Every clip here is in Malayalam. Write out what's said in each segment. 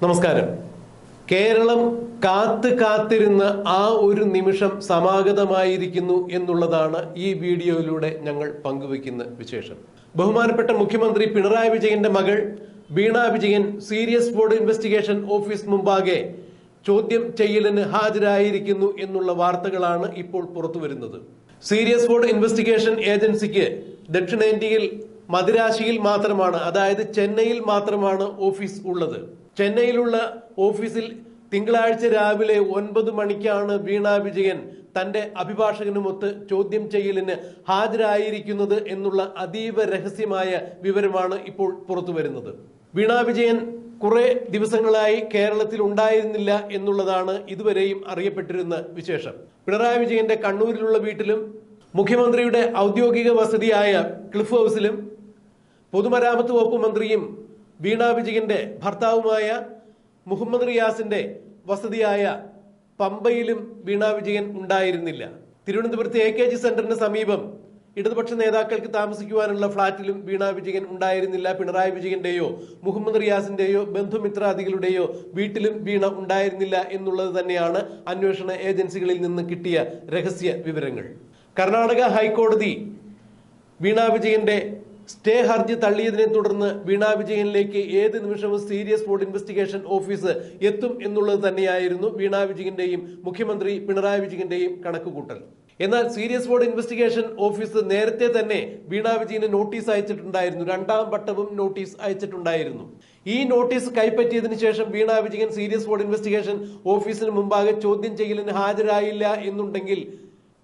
നമസ്കാരം. കേരളം കാത്ത് കാത്തിരുന്ന ആ ഒരു നിമിഷം സമാഗതമായിരിക്കുന്നു എന്നുള്ളതാണ് ഈ വീഡിയോയിലൂടെ ഞങ്ങൾ പങ്കുവയ്ക്കുന്ന വിശേഷം. ബഹുമാനപ്പെട്ട മുഖ്യമന്ത്രി പിണറായി വിജയന്റെ മകൾ Veena Vijayan serious board investigation office മുമ്പാകെ ചോദ്യം ചെയ്യലിന് ഹാജരായിരിക്കുന്നു എന്നുള്ള വാർത്തകളാണ് ഇപ്പോൾ പുറത്തു വരുന്നത് സീരിയസ് ബോർഡ് ഇൻവെസ്റ്റിഗേഷൻ ഏജൻസിക്ക് ദക്ഷിണേന്ത്യയിൽ മദിരാശിയിൽ മാത്രമാണ് അതായത് ചെന്നൈയിൽ മാത്രമാണ് ഓഫീസ് ഉള്ളത്. ചെന്നൈയിലുള്ള ഓഫീസിൽ തിങ്കളാഴ്ച രാവിലെ ഒൻപത് മണിക്കാണ് വീണ വിജയൻ തന്റെ അഭിഭാഷകനുമൊത്ത് ചോദ്യം ചെയ്യലിന് ഹാജരായിരിക്കുന്നത് എന്നുള്ള അതീവ രഹസ്യമായ വിവരമാണ് ഇപ്പോൾ പുറത്തു വരുന്നത്. വീണ വിജയൻ കുറെ ദിവസങ്ങളായി കേരളത്തിൽ ഉണ്ടായിരുന്നില്ല എന്നുള്ളതാണ് ഇതുവരെയും അറിയപ്പെട്ടിരുന്ന വിശേഷം. പിണറായി വിജയന്റെ കണ്ണൂരിലുള്ള വീട്ടിലും മുഖ്യമന്ത്രിയുടെ ഔദ്യോഗിക വസതിയായ ക്ലിഫ് ഹൗസിലും പൊതുമരാമത്ത് വകുപ്പ് മന്ത്രിയും വീണ വിജയന്റെ ഭർത്താവുമായ മുഹമ്മദ് റിയാസിന്റെ വസതിയായ പമ്പയിലും വീണ വിജയൻ ഉണ്ടായിരുന്നില്ല. തിരുവനന്തപുരത്ത് എ കെ ജി സെന്ററിന് സമീപം ഇടതുപക്ഷ നേതാക്കൾക്ക് താമസിക്കുവാനുള്ള ഫ്ളാറ്റിലും വീണ വിജയൻ ഉണ്ടായിരുന്നില്ല. പിണറായി വിജയന്റെയോ മുഹമ്മദ് റിയാസിന്റെയോ ബന്ധുമിത്രാദികളുടെയോ വീട്ടിലും വീണ ഉണ്ടായിരുന്നില്ല എന്നുള്ളത് തന്നെയാണ് അന്വേഷണ ഏജൻസികളിൽ നിന്ന് കിട്ടിയ രഹസ്യ വിവരങ്ങൾ. കർണാടക ഹൈക്കോടതി വീണ വിജയന്റെ സ്റ്റേ ഹർജി തള്ളിയതിനെ തുടർന്ന് വീണ വിജയനിലേക്ക് ഏത് നിമിഷവും സീരിയസ് ഫോർഡ് ഇൻവെസ്റ്റിഗേഷൻ ഓഫീസ് എത്തും എന്നുള്ളത് തന്നെയായിരുന്നു വീണ വിജയന്റെയും മുഖ്യമന്ത്രി പിണറായി വിജയന്റെയും കണക്കുകൂട്ടൽ. എന്നാൽ സീരിയസ് ബോർഡ് ഇൻവെസ്റ്റിഗേഷൻ ഓഫീസ് നേരത്തെ തന്നെ വീണ വിജയന് നോട്ടീസ് അയച്ചിട്ടുണ്ടായിരുന്നു. രണ്ടാം വട്ടവും നോട്ടീസ് അയച്ചിട്ടുണ്ടായിരുന്നു. ഈ നോട്ടീസ് കൈപ്പറ്റിയതിനു ശേഷം Veena Vijayan serious board investigation ഓഫീസിന് മുമ്പാകെ ചോദ്യം ചെയ്യലിന് ഹാജരായില്ല എന്നുണ്ടെങ്കിൽ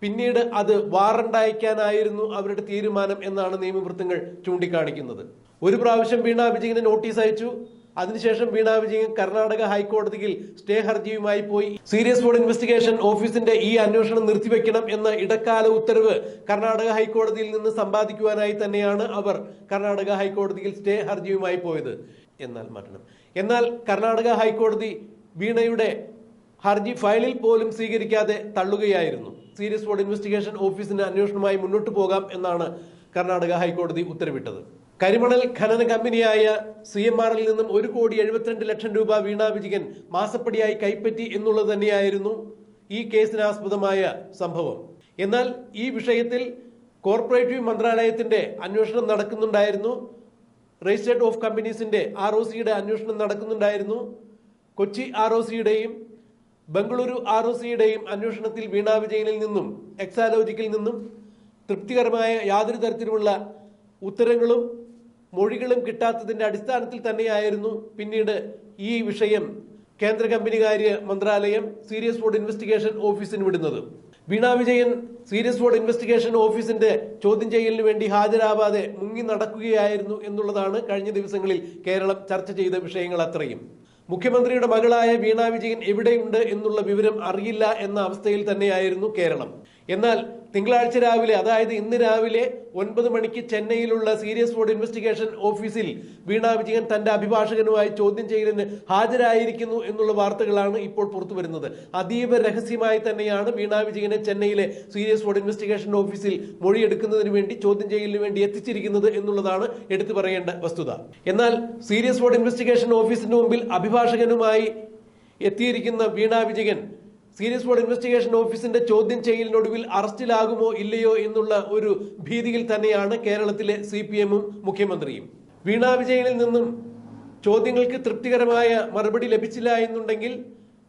പിന്നീട് അത് വാറണ്ട് അയക്കാനായിരുന്നു അവരുടെ തീരുമാനം എന്നാണ് നിയമവൃത്തങ്ങൾ ചൂണ്ടിക്കാണിക്കുന്നത്. ഒരു പ്രാവശ്യം വീണ വിജയന് നോട്ടീസ് അയച്ചു. അതിനുശേഷം വീണ വിജയൻ കർണാടക ഹൈക്കോടതിയിൽ സ്റ്റേ ഹർജിയുമായി പോയി. സീരിയസ് ബോർഡ് ഇൻവെസ്റ്റിഗേഷൻ ഓഫീസിന്റെ ഈ അന്വേഷണം നിർത്തിവെക്കണം എന്ന ഇടക്കാല ഉത്തരവ് കർണാടക ഹൈക്കോടതിയിൽ നിന്ന് സമ്പാദിക്കുവാനായി തന്നെയാണ് അവർ കർണാടക ഹൈക്കോടതിയിൽ സ്റ്റേ ഹർജിയുമായി പോയത്. എന്നാൽ മരണം. എന്നാൽ കർണാടക ഹൈക്കോടതി വീണയുടെ ഹർജി ഫയലിൽ പോലും സ്വീകരിക്കാതെ തള്ളുകയായിരുന്നു. സീരിയസ് ബോർഡ് ഇൻവെസ്റ്റിഗേഷൻ ഓഫീസിന്റെ അന്വേഷണവുമായി മുന്നോട്ട് പോകാം എന്നാണ് കർണാടക ഹൈക്കോടതി ഉത്തരവിട്ടത്. കരിമണൽ ഖനന കമ്പനിയായ സി എം ആറിൽ നിന്നും ഒരു കോടി എഴുപത്തിരണ്ട് ലക്ഷം രൂപ വീണ വിജയൻ മാസപ്പടിയായി കൈപ്പറ്റി എന്നുള്ളത് തന്നെയായിരുന്നു ഈ കേസിനാസ്പദമായ സംഭവം. എന്നാൽ ഈ വിഷയത്തിൽ കോർപ്പറേറ്റീവ് മന്ത്രാലയത്തിന്റെ അന്വേഷണം നടക്കുന്നുണ്ടായിരുന്നു. രജിസ്ട്രേറ്റ് ഓഫ് കമ്പനീസിന്റെ ആർ ഒ സിയുടെ അന്വേഷണം നടക്കുന്നുണ്ടായിരുന്നു. കൊച്ചി ആർ ഒ സിയുടെയും ബംഗളൂരു ആർ ഒ സിയുടെയും അന്വേഷണത്തിൽ വീണ വിജയനിൽ നിന്നും എക്സാലോജിക്കിൽ നിന്നും തൃപ്തികരമായ യാതൊരു തരത്തിലുമുള്ള ഉത്തരങ്ങളും മൊഴികളും കിട്ടാത്തതിന്റെ അടിസ്ഥാനത്തിൽ തന്നെയായിരുന്നു പിന്നീട് ഈ വിഷയം കേന്ദ്ര കമ്പനികാര്യ മന്ത്രാലയം സീരിയസ് ബോർഡ് ഇൻവെസ്റ്റിഗേഷൻ ഓഫീസിന് വിടുന്നത്. Veena Vijayan serious board investigation ഓഫീസിന്റെ ചോദ്യം ചെയ്യലിന് വേണ്ടി ഹാജരാവാതെ മുങ്ങി നടക്കുകയായിരുന്നു എന്നുള്ളതാണ് കഴിഞ്ഞ ദിവസങ്ങളിൽ കേരളം ചർച്ച ചെയ്ത വിഷയങ്ങൾ അത്രയും. മുഖ്യമന്ത്രിയുടെ മകളായ വീണ വിജയൻ എവിടെയുണ്ട് എന്നുള്ള വിവരം അറിയില്ല എന്ന അവസ്ഥയിൽ തന്നെയായിരുന്നു കേരളം. എന്നാൽ തിങ്കളാഴ്ച രാവിലെ അതായത് ഇന്ന് രാവിലെ ഒൻപത് മണിക്ക് ചെന്നൈയിലുള്ള സീരിയസ് ബോർഡ് ഇൻവെസ്റ്റിഗേഷൻ ഓഫീസിൽ വീണ വിജയൻ തന്റെ അഭിഭാഷകനുമായി ചോദ്യം ചെയ്യലിന് ഹാജരായിരിക്കുന്നു എന്നുള്ള വാർത്തകളാണ് ഇപ്പോൾ പുറത്തു വരുന്നത്. അതീവ രഹസ്യമായി തന്നെയാണ് വീണ വിജയനെ ചെന്നൈയിലെ സീരിയസ് ബോർഡ് ഇൻവെസ്റ്റിഗേഷൻ ഓഫീസിൽ മൊഴിയെടുക്കുന്നതിന് വേണ്ടി ചോദ്യം ചെയ്യലിന് വേണ്ടി എത്തിച്ചിരിക്കുന്നത് എന്നുള്ളതാണ് എടുത്തു പറയേണ്ട വസ്തുത. എന്നാൽ സീരിയസ് ബോർഡ് ഇൻവെസ്റ്റിഗേഷൻ ഓഫീസിന് മുമ്പിൽ അഭിഭാഷകനുമായി എത്തിയിരിക്കുന്ന Veena Vijayan serious board investigation ഓഫീസിന്റെ ചോദ്യം ചെയ്യലിനൊടുവിൽ അറസ്റ്റിലാകുമോ ഇല്ലയോ എന്നുള്ള ഒരു ഭീതിയിൽ തന്നെയാണ് കേരളത്തിലെ സി പി എമ്മും മുഖ്യമന്ത്രിയും. വീണ വിജയനിൽ നിന്നും ചോദ്യങ്ങൾക്ക് തൃപ്തികരമായ മറുപടി ലഭിച്ചില്ല എന്നുണ്ടെങ്കിൽ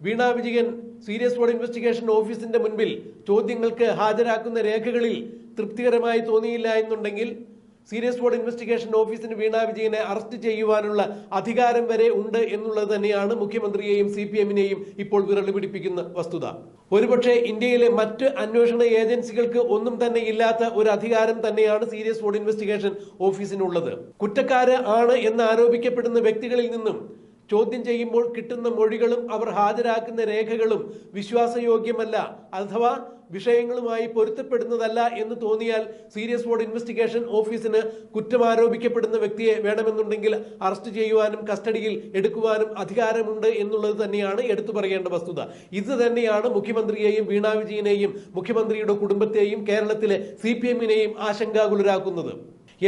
Veena Vijayan serious board investigation ഓഫീസിന്റെ മുൻപിൽ ചോദ്യങ്ങൾക്ക് ഹാജരാക്കുന്ന രേഖകളിൽ തൃപ്തികരമായി തോന്നിയില്ല എന്നുണ്ടെങ്കിൽ സീരിയസ് ബോർഡ് ഇൻവെസ്റ്റിഗേഷൻ ഓഫീസിന് വീണ വിജയനെ അറസ്റ്റ് ചെയ്യുവാനുള്ള അധികാരം വരെ ഉണ്ട് എന്നുള്ളത് തന്നെയാണ് മുഖ്യമന്ത്രിയെയും സി പി എമ്മിനെയും ഇപ്പോൾ വിരളി പിടിപ്പിക്കുന്ന വസ്തുത. ഒരുപക്ഷെ ഇന്ത്യയിലെ മറ്റ് അന്വേഷണ ഏജൻസികൾക്ക് ഒന്നും തന്നെ ഇല്ലാത്ത ഒരു അധികാരം തന്നെയാണ് സീരിയസ് ബോർഡ് ഇൻവെസ്റ്റിഗേഷൻ ഓഫീസിനുള്ളത്. കുറ്റക്കാര് ആണ് എന്ന് ആരോപിക്കപ്പെടുന്ന വ്യക്തികളിൽ നിന്നും ചോദ്യം ചെയ്യുമ്പോൾ കിട്ടുന്ന മൊഴികളും അവർ ഹാജരാക്കുന്ന രേഖകളും വിശ്വാസയോഗ്യമല്ല. അഥവാ വിഷയങ്ങളുമായി പൊരുത്തപ്പെടുന്നതല്ല എന്ന് തോന്നിയാൽ സീരിയസ് ബോർഡ് ഇൻവെസ്റ്റിഗേഷൻ ഓഫീസിന് കുറ്റം ആരോപിക്കപ്പെടുന്ന വ്യക്തിയെ വേണമെന്നുണ്ടെങ്കിൽ അറസ്റ്റ് ചെയ്യുവാനും കസ്റ്റഡിയിൽ എടുക്കുവാനും അധികാരമുണ്ട് എന്നുള്ളത് തന്നെയാണ് എടുത്തു പറയേണ്ട വസ്തുത. ഇത് തന്നെയാണ് മുഖ്യമന്ത്രിയെയും വീണ വിജയനെയും മുഖ്യമന്ത്രിയുടെ കുടുംബത്തെയും കേരളത്തിലെ സി പി എമ്മിനെയും ആശങ്കാകുലരാക്കുന്നത്.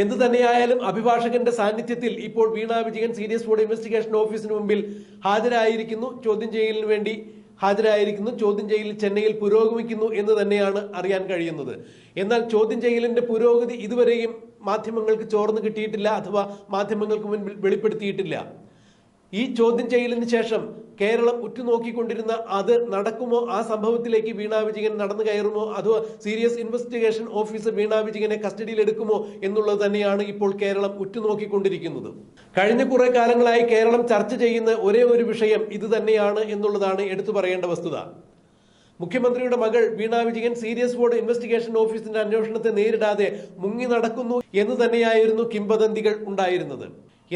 എന്ത് തന്നെയായാലും അഭിഭാഷകന്റെ സാന്നിധ്യത്തിൽ ഇപ്പോൾ Veena Vijayan serious board investigation ഓഫീസിന് മുമ്പിൽ ഹാജരായിരിക്കുന്നു. ചോദ്യം ചെയ്യലിന് വേണ്ടി ഹാജരായിരിക്കുന്നു. ചോദ്യം ചെയ്യൽ ചെന്നൈയിൽ പുരോഗമിക്കുന്നു എന്ന് തന്നെയാണ് അറിയാൻ കഴിയുന്നത്. എന്നാൽ ചോദ്യം ചെയ്യലിന്റെ പുരോഗതി ഇതുവരെയും മാധ്യമങ്ങൾക്ക് ചോർന്നു കിട്ടിയിട്ടില്ല അഥവാ മാധ്യമങ്ങൾക്ക് മുൻപിൽ വെളിപ്പെടുത്തിയിട്ടില്ല. ഈ ചോദ്യം ചെയ്യലിന് ശേഷം കേരളം ഉറ്റുനോക്കിക്കൊണ്ടിരുന്ന അത് നടക്കുമോ? ആ സംഭവത്തിലേക്ക് വീണാ വിജയൻ നടന്നു കയറുമോ? അതോ സീരിയസ് ഇൻവെസ്റ്റിഗേഷൻ ഓഫീസർ വീണാ വിജയനെ കസ്റ്റഡിയിൽ എടുക്കുമോ എന്നുള്ളത് തന്നെയാണ് ഇപ്പോൾ കേരളം ഉറ്റുനോക്കിക്കൊണ്ടിരിക്കുന്നത്. കഴിഞ്ഞ കുറെ കാലങ്ങളായി കേരളം ചർച്ച ചെയ്യുന്ന ഒരേ ഒരു വിഷയം ഇത് തന്നെയാണ് എന്നുള്ളതാണ് എടുത്തു പറയേണ്ട വസ്തുത. മുഖ്യമന്ത്രിയുടെ മകൾ Veena Vijayan serious board investigation ഓഫീസിന്റെ അന്വേഷണത്തെ നേരിടാതെ മുങ്ങി നടക്കുന്നു എന്ന് തന്നെയായിരുന്നു കിംവദന്തികൾ ഉണ്ടായിരുന്നത്.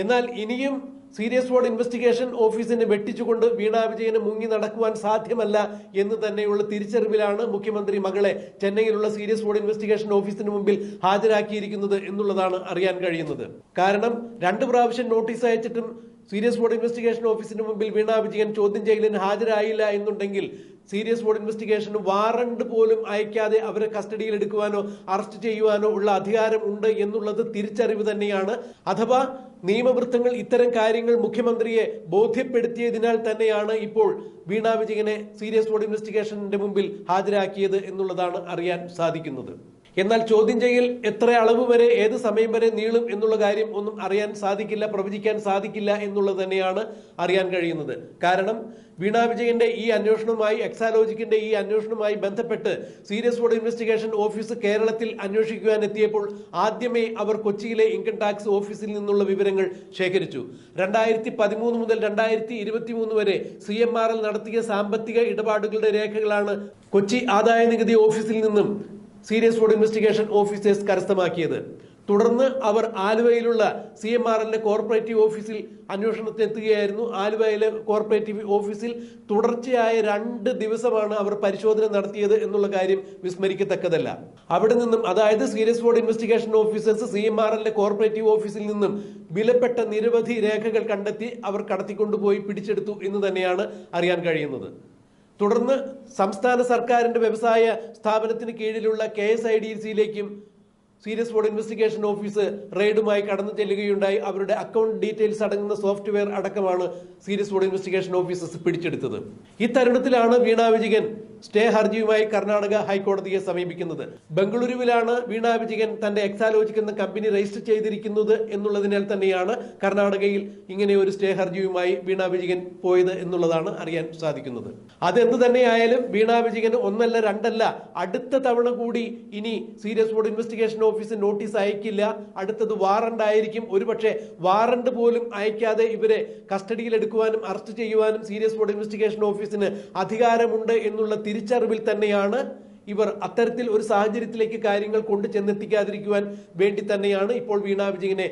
എന്നാൽ ഇനിയും സീരിയസ് ബോർഡ് ഇൻവെസ്റ്റിഗേഷൻ ഓഫീസിനെ വെട്ടിച്ചുകൊണ്ട് വീണ വിജയന് മുങ്ങി നടക്കുവാൻ സാധ്യമല്ല എന്ന് തന്നെയുള്ള തിരിച്ചറിവിലാണ് മുഖ്യമന്ത്രി മകളെ ചെന്നൈയിലുള്ള സീരിയസ് ബോർഡ് ഇൻവെസ്റ്റിഗേഷൻ ഓഫീസിന് മുമ്പിൽ ഹാജരാക്കിയിരിക്കുന്നത് എന്നുള്ളതാണ് അറിയാൻ കഴിയുന്നത്. കാരണം രണ്ട് പ്രാവശ്യം നോട്ടീസ് അയച്ചിട്ടും സീരിയസ് ബോർഡ് ഇൻവെസ്റ്റിഗേഷൻ ഓഫീസിന് മുമ്പിൽ വീണ വിജയൻ ചോദ്യം ചെയ്യലിന് ഹാജരായില്ല എന്നുണ്ടെങ്കിൽ സീരിയസ് ബോർഡ് ഇൻവെസ്റ്റിഗേഷന് വാറണ്ട് പോലും അയക്കാതെ അവരെ കസ്റ്റഡിയിൽ എടുക്കുവാനോ അറസ്റ്റ് ചെയ്യുവാനോ ഉള്ള അധികാരം ഉണ്ട് എന്നുള്ളത് തിരിച്ചറിവ് തന്നെയാണ്. അഥവാ നിയമവൃത്തങ്ങൾ ഇത്തരം കാര്യങ്ങൾ മുഖ്യമന്ത്രിയെ ബോധ്യപ്പെടുത്തിയതിനാൽ തന്നെയാണ് ഇപ്പോൾ വീണ വിജയനെ സീരിയസ് ബോർഡ് ഇൻവെസ്റ്റിഗേഷന്റെ മുമ്പിൽ ഹാജരാക്കിയത് എന്നുള്ളതാണ് അറിയാൻ സാധിക്കുന്നത്. എന്നാൽ ചോദ്യം ചെയ്യൽ എത്ര അളവ് വരെ ഏത് സമയം വരെ നീളും എന്നുള്ള കാര്യം ഒന്നും അറിയാൻ സാധിക്കില്ല പ്രവചിക്കാൻ സാധിക്കില്ല എന്നുള്ളത് തന്നെയാണ് അറിയാൻ കഴിയുന്നത്. കാരണം വീണ വിജയന്റെ ഈ അന്വേഷണവുമായി എക്സാലോജിക്കിന്റെ ഈ അന്വേഷണവുമായി ബന്ധപ്പെട്ട് സീരിയസ് ബോർഡ് ഇൻവെസ്റ്റിഗേഷൻ ഓഫീസ് കേരളത്തിൽ അന്വേഷിക്കുവാൻ എത്തിയപ്പോൾ ആദ്യമേ അവർ കൊച്ചിയിലെ ഇൻകം ടാക്സ് ഓഫീസിൽ നിന്നുള്ള വിവരങ്ങൾ ശേഖരിച്ചു. രണ്ടായിരത്തി പതിമൂന്ന് മുതൽ രണ്ടായിരത്തി ഇരുപത്തി മൂന്ന് വരെ സി എം ആർ എൽ നടത്തിയ സാമ്പത്തിക ഇടപാടുകളുടെ രേഖകളാണ് കൊച്ചി ആദായ നികുതി ഓഫീസിൽ നിന്നും സീരിയസ് റോഡ് ഇൻവെസ്റ്റിഗേഷൻ ഓഫീസേഴ്സ് കരസ്ഥമാക്കിയത്. തുടർന്ന് അവർ ആലുവയിലുള്ള സി എം ആർ എല്ലിന്റെ കോർപ്പറേറ്റീവ് ഓഫീസിൽ അന്വേഷണത്തിനെത്തുകയായിരുന്നു ആലുവയിലെ കോർപ്പറേറ്റീവ് ഓഫീസിൽ തുടർച്ചയായ രണ്ട് ദിവസമാണ് അവർ പരിശോധന നടത്തിയത് എന്നുള്ള കാര്യം വിസ്മരിക്കത്തക്കതല്ല. അവിടെ നിന്നും അതായത് serious board investigation officers C M R എല്ലിന്റെ കോർപ്പറേറ്റീവ് ഓഫീസിൽ നിന്നും വിലപ്പെട്ട നിരവധി രേഖകൾ കണ്ടെത്തി അവർ കടത്തിക്കൊണ്ടുപോയി പിടിച്ചെടുത്തു എന്ന് തന്നെയാണ് അറിയാൻ കഴിയുന്നത്. തുടർന്ന് സംസ്ഥാന സർക്കാരിന്റെ വ്യവസായ സ്ഥാപനത്തിന് കീഴിലുള്ള കെ എസ് ഐ ഡി സിയിലേക്കും സീരിയസ് ബോർഡ് ഇൻവെസ്റ്റിഗേഷൻ ഓഫീസ് റെയ്ഡുമായി കടന്നു ചെല്ലുകയുണ്ടായി. അവരുടെ അക്കൗണ്ട് ഡീറ്റെയിൽസ് അടങ്ങുന്ന സോഫ്റ്റ്വെയർ അടക്കമാണ് സീരിയസ് ബോർഡ് ഇൻവെസ്റ്റിഗേഷൻ ഓഫീസസ് പിടിച്ചെടുത്തത്. ഇത്തരുണത്തിലാണ് വീണ വിജയൻ സ്റ്റേ ഹർജിയുമായി കർണാടക ഹൈക്കോടതിയെ സമീപിക്കുന്നത്. ബംഗളൂരുവിലാണ് വീണ വിജയൻ തന്റെ എക്സാലോജിക് എന്ന കമ്പനി രജിസ്റ്റർ ചെയ്തിരിക്കുന്നത് എന്നുള്ളതിനാൽ തന്നെയാണ് കർണാടകയിൽ ഇങ്ങനെ ഒരു സ്റ്റേ ഹർജിയുമായി വീണ വിജയൻ പോയത് എന്നുള്ളതാണ് അറിയാൻ സാധിക്കുന്നത്. അതെന്ത് തന്നെയായാലും വീണ വിജയൻ ഒന്നല്ല രണ്ടല്ല അടുത്ത തവണ കൂടി ഇനി serious board investigation office notice അയക്കില്ല. അടുത്തത് വാറണ്ട് ആയിരിക്കും. ഒരുപക്ഷെ വാറണ്ട് പോലും അയക്കാതെ ഇവരെ കസ്റ്റഡിയിൽ എടുക്കുവാനും അറസ്റ്റ് ചെയ്യുവാനും സീരിയസ് ബോർഡ് ഇൻവെസ്റ്റിഗേഷൻ ഓഫീസിന് അധികാരമുണ്ട് എന്നുള്ള തിരിച്ചറിവിൽ തന്നെയാണ് ഇവർ അത്തരത്തിൽ ഒരു സാഹചര്യത്തിലേക്ക് കാര്യങ്ങൾ കൊണ്ടു ചെന്നെത്തിക്കാതിരിക്കുവാൻ വേണ്ടി തന്നെയാണ് ഇപ്പോൾ വീണ വിജയനെ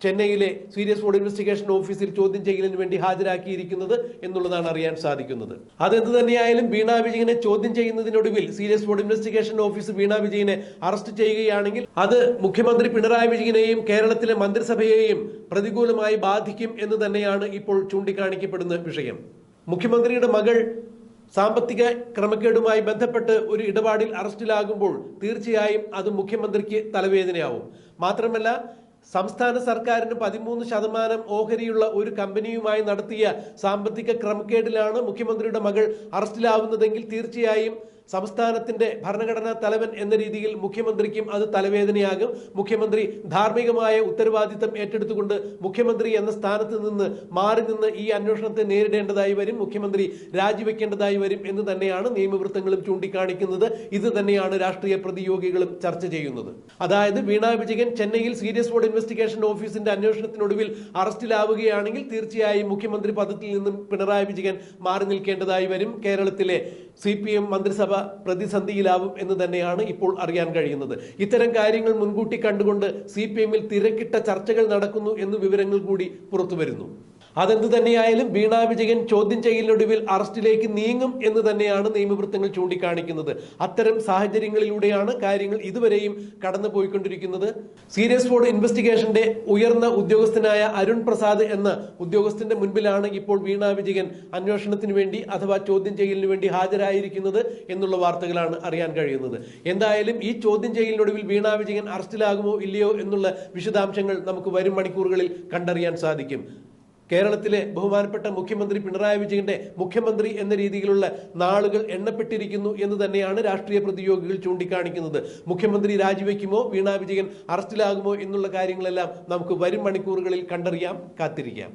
ചെന്നൈയിലെ സീരിയസ് ഫോഡ് ഇൻവെസ്റ്റിഗേഷൻ ഓഫീസിൽ ചോദ്യം ചെയ്യലിന് വേണ്ടി ഹാജരാക്കിയിരിക്കുന്നത് എന്നുള്ളതാണ് അറിയാൻ സാധിക്കുന്നത്. അതെന്ത് തന്നെയായാലും വീണ വിജയനെ ചോദ്യം ചെയ്യുന്നതിനൊടുവിൽ serious fraud investigation office Veena വിജയനെ അറസ്റ്റ് ചെയ്യുകയാണെങ്കിൽ അത് മുഖ്യമന്ത്രി പിണറായി വിജയനെയും കേരളത്തിലെ മന്ത്രിസഭയെയും പ്രതികൂലമായി ബാധിക്കും എന്ന് തന്നെയാണ് ഇപ്പോൾ ചൂണ്ടിക്കാണിക്കപ്പെടുന്ന വിഷയം. മുഖ്യമന്ത്രിയുടെ മകൾ സാമ്പത്തിക ക്രമക്കേടുമായി ബന്ധപ്പെട്ട് ഒരു ഇടപാടിൽ അറസ്റ്റിലാകുമ്പോൾ തീർച്ചയായും അത് മുഖ്യമന്ത്രിക്ക് തലവേദനയാവും. മാത്രമല്ല സംസ്ഥാന സർക്കാരിന് പതിമൂന്ന് ശതമാനം ഓഹരിയുള്ള ഒരു കമ്പനിയുമായി നടത്തിയ സാമ്പത്തിക ക്രമക്കേടിലാണ് മുഖ്യമന്ത്രിയുടെ മകൾ അറസ്റ്റിലാവുന്നതെങ്കിൽ തീർച്ചയായും സംസ്ഥാനത്തിന്റെ ഭരണഘടനാ തലവൻ എന്ന രീതിയിൽ മുഖ്യമന്ത്രിക്കും അത് തലവേദനയാകും. മുഖ്യമന്ത്രി ധാർമ്മികമായ ഉത്തരവാദിത്തം ഏറ്റെടുത്തുകൊണ്ട് മുഖ്യമന്ത്രി എന്ന സ്ഥാനത്ത് നിന്ന് മാറി നിന്ന് ഈ അന്വേഷണത്തെ നേരിടേണ്ടതായി വരും. മുഖ്യമന്ത്രി രാജിവെക്കേണ്ടതായി വരും എന്ന് തന്നെയാണ് നിയമവൃത്തങ്ങളും ചൂണ്ടിക്കാണിക്കുന്നത്. ഇത് തന്നെയാണ് രാഷ്ട്രീയ പ്രതിയോഗികളും ചർച്ച ചെയ്യുന്നത്. അതായത് വീണ വിജയൻ ചെന്നൈയിൽ സീരിയസ് ബോർഡ് ഇൻവെസ്റ്റിഗേഷൻ ഓഫീസിന്റെ അന്വേഷണത്തിനൊടുവിൽ അറസ്റ്റിലാവുകയാണെങ്കിൽ തീർച്ചയായും മുഖ്യമന്ത്രി പദത്തിൽ നിന്നും പിണറായി വിജയൻ മാറി നിൽക്കേണ്ടതായി വരും. കേരളത്തിലെ സി പി എം പ്രതിസന്ധിയിലാവും എന്ന് തന്നെയാണ് ഇപ്പോൾ അറിയാൻ കഴിയുന്നത്. ഇത്തരം കാര്യങ്ങൾ മുൻകൂട്ടി കണ്ടുകൊണ്ട് സി തിരക്കിട്ട ചർച്ചകൾ നടക്കുന്നു എന്ന് വിവരങ്ങൾ കൂടി പുറത്തു വരുന്നു അതെന്ത് തന്നെയായാലും വീണ വിജയൻ ചോദ്യം ചെയ്യലിനൊടുവിൽ അറസ്റ്റിലേക്ക് നീങ്ങും എന്ന് തന്നെയാണ് നിയമവൃത്തങ്ങൾ ചൂണ്ടിക്കാണിക്കുന്നത്. അത്തരം സാഹചര്യങ്ങളിലൂടെയാണ് കാര്യങ്ങൾ ഇതുവരെയും കടന്നു പോയിക്കൊണ്ടിരിക്കുന്നത് സീരിയസ് ഫോർഡ് ഇൻവെസ്റ്റിഗേഷന്റെ ഉയർന്ന ഉദ്യോഗസ്ഥനായ അരുൺ പ്രസാദ് എന്ന ഉദ്യോഗസ്ഥന്റെ മുൻപിലാണ് ഇപ്പോൾ വീണ വിജയൻ അന്വേഷണത്തിന് വേണ്ടി അഥവാ ചോദ്യം ചെയ്യലിന് വേണ്ടി ഹാജരായിരിക്കുന്നത് എന്നുള്ള വാർത്തകളാണ് അറിയാൻ കഴിയുന്നത്. എന്തായാലും ഈ ചോദ്യം ചെയ്യലിനൊടുവിൽ വീണ വിജയൻ അറസ്റ്റിലാകുമോ ഇല്ലയോ എന്നുള്ള വിശദാംശങ്ങൾ നമുക്ക് വരും മണിക്കൂറുകളിൽ കണ്ടറിയാൻ സാധിക്കും. കേരളത്തിലെ ബഹുമാനപ്പെട്ട മുഖ്യമന്ത്രി പിണറായി വിജയന്റെ മുഖ്യമന്ത്രി എന്ന രീതിയിലുള്ള നാളുകൾ എണ്ണപ്പെട്ടിരിക്കുന്നു എന്ന് തന്നെയാണ് രാഷ്ട്രീയ പ്രതിയോഗികൾ ചൂണ്ടിക്കാണിക്കുന്നത്. മുഖ്യമന്ത്രി രാജിവെക്കുമോ വീണ വിജയൻ അറസ്റ്റിലാകുമോ എന്നുള്ള കാര്യങ്ങളെല്ലാം നമുക്ക് വരും മണിക്കൂറുകളിൽ കണ്ടറിയാം കാത്തിരിക്കാം.